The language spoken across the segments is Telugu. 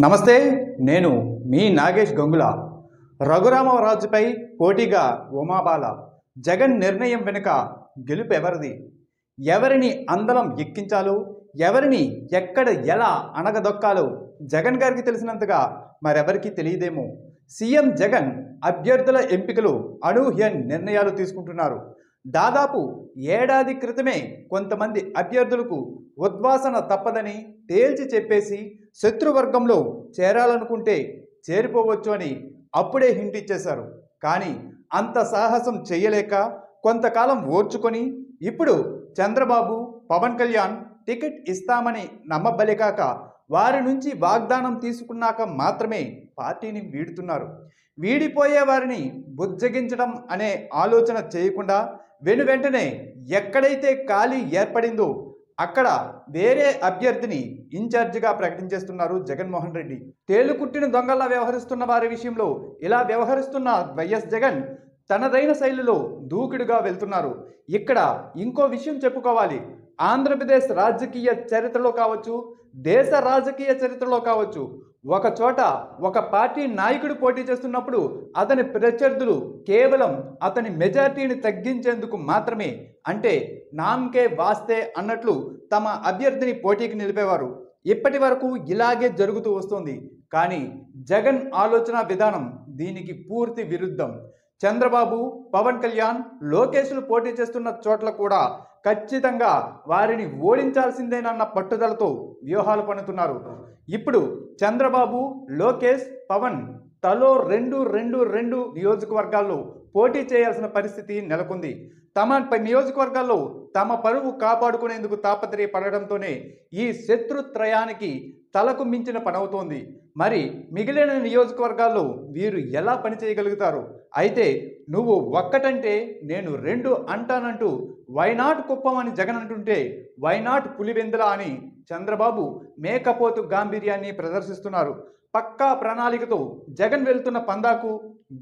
నమస్తే నేను మీ నాగేష్ గంగుల. రఘురామరాజుపై పోటీగా ఉమాబాల. జగన్ నిర్ణయం వెనుక గెలుపు ఎవరిది? ఎవరిని అందలం ఎక్కించాలో ఎవరిని ఎక్కడ ఎలా అణగదొక్కాలో జగన్ గారికి తెలిసినంతగా మరెవరికి తెలియదేమో. సీఎం జగన్ అభ్యర్థుల ఎంపికలు అనూహ్య నిర్ణయాలు తీసుకుంటున్నారు. దాదాపు ఏడాది క్రితమే కొంతమంది అభ్యర్థులకు ఉద్వాసన తప్పదని తేల్చి చెప్పేసి శత్రువర్గంలో చేరాలనుకుంటే చేరిపోవచ్చు అని అప్పుడే హింట్ ఇచ్చేశారు. కానీ అంత సాహసం చేయలేక కొంతకాలం ఓర్చుకొని ఇప్పుడు చంద్రబాబు పవన్ కళ్యాణ్ టికెట్ ఇస్తామని నమ్మబలికాక వారి నుంచి వాగ్దానం తీసుకున్నాక మాత్రమే పార్టీని వీడుతున్నారు. వీడిపోయే వారిని బుజ్జగించడం అనే ఆలోచన చేయకుండా వెను వెంటనే ఎక్కడైతే ఖాళీ ఏర్పడిందో అక్కడ వేరే అభ్యర్థిని ఇన్ఛార్జిగా ప్రకటించేస్తున్నారు జగన్మోహన్ రెడ్డి. తేలుకుట్టిన దొంగల్లా వ్యవహరిస్తున్న వారి విషయంలో ఇలా వ్యవహరిస్తున్న వైఎస్ జగన్ తనదైన శైలిలో దూకుడుగా వెళ్తున్నారు. ఇక్కడ ఇంకో విషయం చెప్పుకోవాలి. ఆంధ్రప్రదేశ్ రాజకీయ చరిత్రలో కావచ్చు దేశ రాజకీయ చరిత్రలో కావచ్చు ఒక చోట ఒక పార్టీ నాయకుడు పోటీ చేస్తున్నప్పుడు అతని ప్రత్యర్థులు కేవలం అతని మెజార్టీని తగ్గించేందుకు మాత్రమే అంటే నామ్కే వాస్తే అన్నట్లు తమ అభ్యర్థిని పోటీకి నిలిపేవారు. ఇప్పటి వరకు ఇలాగే జరుగుతూ వస్తుంది. కానీ జగన్ ఆలోచన విధానం దీనికి పూర్తి విరుద్ధం. చంద్రబాబు పవన్ కళ్యాణ్ లోకేష్లు పోటీ చేస్తున్న చోట్ల కూడా ఖచ్చితంగా వారిని ఓడించాల్సిందేనన్న పట్టుదలతో వ్యూహాలు పన్నుతున్నారు. ఇప్పుడు చంద్రబాబు లోకేష్ పవన్ తలో రెండు రెండు రెండు నియోజకవర్గాల్లో పోటీ చేయాల్సిన పరిస్థితి నెలకొంది. తమ నియోజకవర్గాల్లో తమ పరువు కాపాడుకునేందుకు తాపత్రయపడడంతోనే ఈ శత్రుత్రయానికి తలకు మించిన పనవుతోంది. మరి మిగిలిన నియోజకవర్గాల్లో వీరు ఎలా పనిచేయగలుగుతారు అయితే నువ్వు ఒక్కటంటే నేను రెండు అంటానంటూ వైనాట్ కుప్పం అని జగన్ అంటుంటే వైనాట్ పులివెందుల అని చంద్రబాబు మేకపోతు గాంభీర్యాన్ని ప్రదర్శిస్తున్నారు. పక్కా ప్రణాళికతో జగన్ వెళ్తున్న పందాకు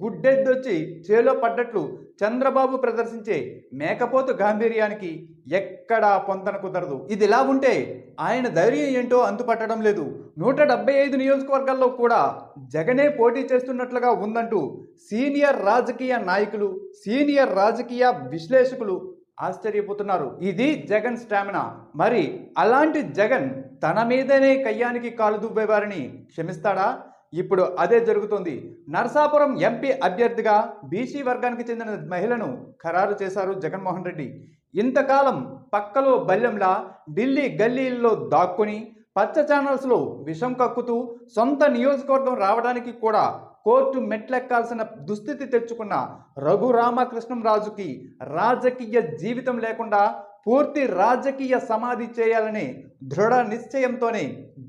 గుడ్డెద్దొచ్చి చేలో పడ్డట్లు చంద్రబాబు ప్రదర్శించే మేకపోతు గాంభీర్యానికి ఎక్కడా పొంతన కుదరదు. ఇది ఇలా ఉంటే ఆయన ధైర్యం ఏంటో అంతుపట్టడం లేదు. నూట డెబ్బై ఐదు నియోజకవర్గాల్లో కూడా జగనే పోటీ చేస్తున్నట్లుగా ఉందంటూ సీనియర్ రాజకీయ నాయకులు సీనియర్ రాజకీయ విశ్లేషకులు ఆశ్చర్యపోతున్నారు. ఇది జగన్ స్టామినా. మరి అలాంటి జగన్ తన మీదనే కయ్యానికి కాలు దువ్వేవారిని క్షమిస్తాడా? ఇప్పుడు అదే జరుగుతోంది. నరసాపురం ఎంపీ అభ్యర్థిగా బీసీ వర్గానికి చెందిన మహిళను ఖరారు చేశారు జగన్మోహన్ రెడ్డి. ఇంతకాలం పక్కలో బల్లెంలా ఢిల్లీ గల్లీల్లో దాక్కుని పచ్చ ఛానల్స్లో విషం కక్కుతూ సొంత నియోజకవర్గం రావడానికి కూడా కోర్టు మెట్లెక్కాల్సిన దుస్థితి తెచ్చుకున్న రఘురామకృష్ణంరాజుకి రాజకీయ జీవితం లేకుండా పూర్తి రాజకీయ సమాధి చేయాలనే దృఢ నిశ్చయంతోనే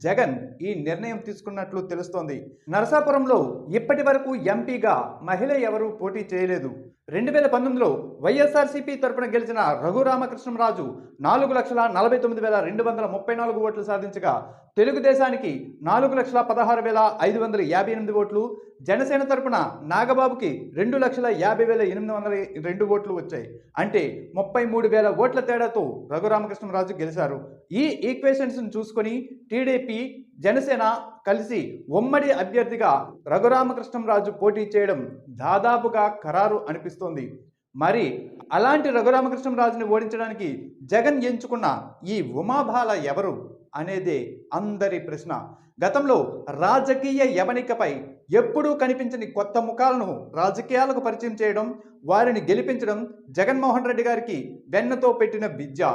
జగన్ ఈ నిర్ణయం తీసుకున్నట్లు తెలుస్తోంది. నరసాపురంలో ఇప్పటి వరకు ఎంపీగా మహిళ ఎవరూ పోటీ చేయలేదు. రెండు వేల పంతొమ్మిదిలో వైఎస్ఆర్సీపీ తరపున గెలిచిన రఘురామకృష్ణరాజు నాలుగు లక్షల నలభై తొమ్మిది వేల రెండు వందల ముప్పై నాలుగు ఓట్లు సాధించగా తెలుగుదేశానికి నాలుగు లక్షల పదహారు వేల ఐదు వందల యాభై ఎనిమిది ఓట్లు జనసేన తరపున నాగబాబుకి రెండు లక్షల యాభై వేల ఎనిమిది వందల రెండు ఓట్లు వచ్చాయి. అంటే ముప్పై మూడు వేల ఓట్ల తేడాతో రఘురామకృష్ణరాజు గెలిచారు ఈ ఈక్వేషన్స్ను చూసుకొని టీడీపీ జనసేన కలిసి ఉమ్మడి అభ్యర్థిగా రఘురామకృష్ణరాజు పోటీ చేయడం దాదాపుగా ఖరారు అనిపిస్తోంది. మరి అలాంటి రఘురామకృష్ణరాజుని ఓడించడానికి జగన్ ఎంచుకున్న ఈ ఉమాబాల ఎవరు? అనేదే అందరి ప్రశ్న. గతంలో రాజకీయ యవనికపై ఎప్పుడూ కనిపించని కొత్త ముఖాలను రాజకీయాలకు పరిచయం చేయడం వారిని గెలిపించడం జగన్మోహన్ రెడ్డి గారికి వెన్నతో పెట్టిన విద్య.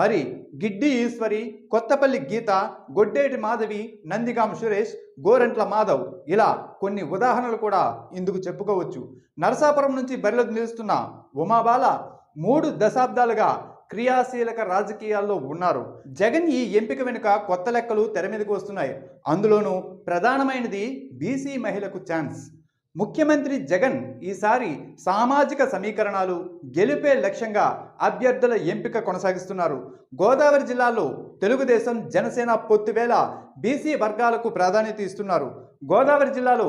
మరి గిడ్డి ఈశ్వరి కొత్తపల్లి గీత గొడ్డేటి మాధవి నందిగాం సురేష్ గోరంట్ల మాధవ్ ఇలా కొన్ని ఉదాహరణలు కూడా ఇందుకు చెప్పుకోవచ్చు. నరసాపురం నుంచి బరిలో నిలుస్తున్న ఉమాబాల మూడు దశాబ్దాలుగా క్రియాశీలక రాజకీయాల్లో ఉన్నారు. జగన్ ఈ ఎంపిక వెనుక కొత్త లెక్కలు తెర మీదకు వస్తున్నాయి. అందులోనూ ప్రధానమైనది బీసీ మహిళకు ఛాన్స్. ముఖ్యమంత్రి జగన్ ఈసారి సామాజిక సమీకరణాలు గెలుపే లక్ష్యంగా అభ్యర్థుల ఎంపిక కొనసాగిస్తున్నారు. గోదావరి జిల్లాలో తెలుగుదేశం జనసేన పొత్తువేళ బీసీ వర్గాలకు ప్రాధాన్యత ఇస్తున్నారు. గోదావరి జిల్లాలో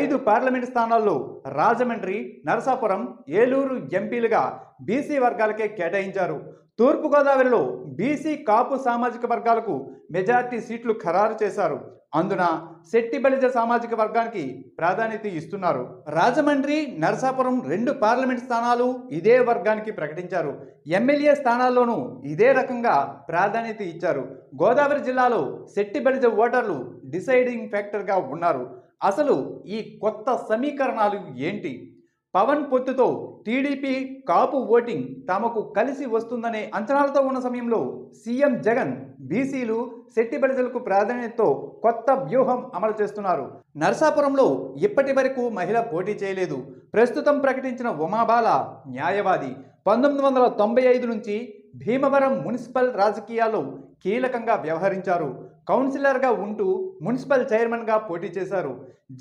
ఐదు పార్లమెంట్ స్థానాల్లో రాజమండ్రి నరసాపురం ఏలూరు ఎంపీలుగా బీసీ వర్గాలకే కేటాయించారు. తూర్పుగోదావరిలో బీసీ కాపు సామాజిక వర్గాలకు మెజార్టీ సీట్లు ఖరారు చేశారు. అందున శెట్టి బలిజ సామాజిక వర్గానికి ప్రాధాన్యత ఇస్తున్నారు. రాజమండ్రి నరసాపురం రెండు పార్లమెంట్ స్థానాలు ఇదే వర్గానికి ప్రకటించారు. ఎమ్మెల్యే స్థానాల్లోనూ ఇదే రకంగా ప్రాధాన్యత ఇచ్చారు. గోదావరి జిల్లాలో శెట్టి బలిజ ఓటర్లు డిసైడింగ్ ఫ్యాక్టర్గా ఉన్నారు. అసలు ఈ కొత్త సమీకరణాలు ఏంటి? పవన్ పొత్తుతో టీడీపీ కాపు ఓటింగ్ తమకు కలిసి వస్తుందనే అంచనాలతో ఉన్న సమయంలో సీఎం జగన్ బీసీలు శెట్టి ప్రజలకు ప్రాధాన్యతతో కొత్త వ్యూహం అమలు చేస్తున్నారు. నర్సాపురంలో ఇప్పటి వరకు మహిళ పోటీ చేయలేదు. ప్రస్తుతం ప్రకటించిన ఉమాబాల న్యాయవాది పంతొమ్మిది వందల తొంభై ఐదు నుంచి భీమవరం మున్సిపల్ రాజకీయాల్లో కీలకంగా వ్యవహరించారు. కౌన్సిలర్గా ఉంటూ మున్సిపల్ చైర్మన్గా పోటీ చేశారు.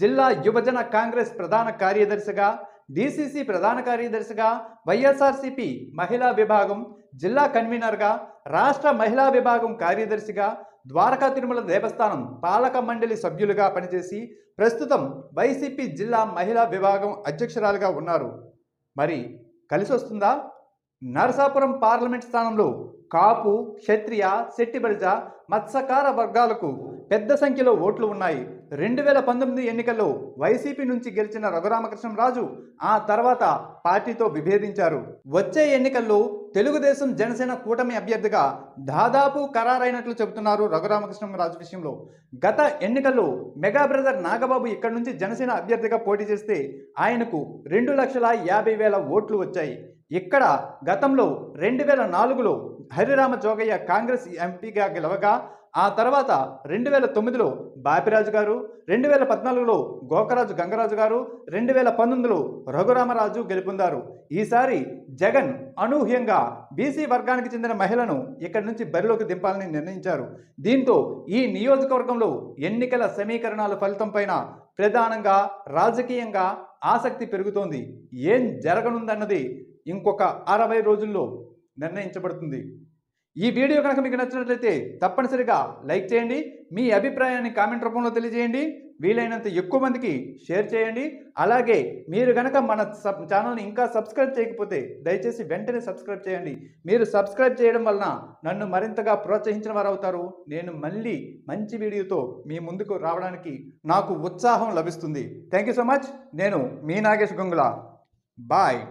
జిల్లా యువజన కాంగ్రెస్ ప్రధాన కార్యదర్శిగా డీసీసీ ప్రధాన కార్యదర్శిగా వైఎస్ఆర్సీపీ మహిళా విభాగం జిల్లా కన్వీనర్గా రాష్ట్ర మహిళా విభాగం కార్యదర్శిగా ద్వారకా తిరుమల దేవస్థానం పాలక మండలి సభ్యులుగా పనిచేసి ప్రస్తుతం వైసీపీ జిల్లా మహిళా విభాగం అధ్యక్షురాలుగా ఉన్నారు. మరి కలిసి వస్తుందా నరసాపురం పార్లమెంట్ స్థానంలో కాపు క్షత్రియ శెట్టిబలిజ మత్స్యకార వర్గాలకు పెద్ద సంఖ్యలో ఓట్లు ఉన్నాయి. రెండు వేల పంతొమ్మిది ఎన్నికల్లో వైసీపీ నుంచి గెలిచిన రఘురామకృష్ణరాజు ఆ తర్వాత పార్టీతో విభేదించారు. వచ్చే ఎన్నికల్లో తెలుగుదేశం జనసేన కూటమి అభ్యర్థిగా దాదాపు ఖరారైనట్లు చెబుతున్నారు రఘురామకృష్ణరాజు విషయంలో. గత ఎన్నికల్లో మెగా బ్రదర్ నాగబాబు ఇక్కడి నుంచి జనసేన అభ్యర్థిగా పోటీ చేస్తే ఆయనకు రెండు లక్షల యాభై వేల ఓట్లు వచ్చాయి. ఇక్కడ గతంలో రెండు వేల నాలుగులో హరిరామ జోగయ్య కాంగ్రెస్ ఎంపీగా గెలవగా ఆ తర్వాత రెండు వేల తొమ్మిదిలో బాపిరాజు గారు రెండు వేల పద్నాలుగులో గోకరాజు గంగరాజు గారు రెండు వేల పంతొమ్మిదిలో రఘురామరాజు గెలుపొందారు. ఈసారి జగన్ అనూహ్యంగా బీసీ వర్గానికి చెందిన మహిళను ఇక్కడి నుంచి బరిలోకి దింపాలని నిర్ణయించారు. దీంతో ఈ నియోజకవర్గంలో ఎన్నికల సమీకరణాల ఫలితం పైన ప్రధానంగా రాజకీయంగా ఆసక్తి పెరుగుతోంది. ఏం జరగనుందన్నది ఇంకొక అరవై రోజుల్లో నిర్ణయించబడుతుంది. ఈ వీడియో కనుక మీకు నచ్చినట్లయితే తప్పనిసరిగా లైక్ చేయండి మీ అభిప్రాయాన్ని కామెంట్ రూపంలో తెలియజేయండి వీలైనంత ఎక్కువ మందికి షేర్ చేయండి. అలాగే మీరు కనుక మన సబ్ ఛానల్ని ఇంకా సబ్స్క్రైబ్ చేయకపోతే దయచేసి వెంటనే సబ్స్క్రైబ్ చేయండి. మీరు సబ్స్క్రైబ్ చేయడం వలన నన్ను మరింతగా ప్రోత్సహించిన వారు అవుతారు నేను మళ్ళీ మంచి వీడియోతో మీ ముందుకు రావడానికి నాకు ఉత్సాహం లభిస్తుంది. థ్యాంక్ యూ సో మచ్ నేను మీ నాగేష్ గంగుల. బాయ్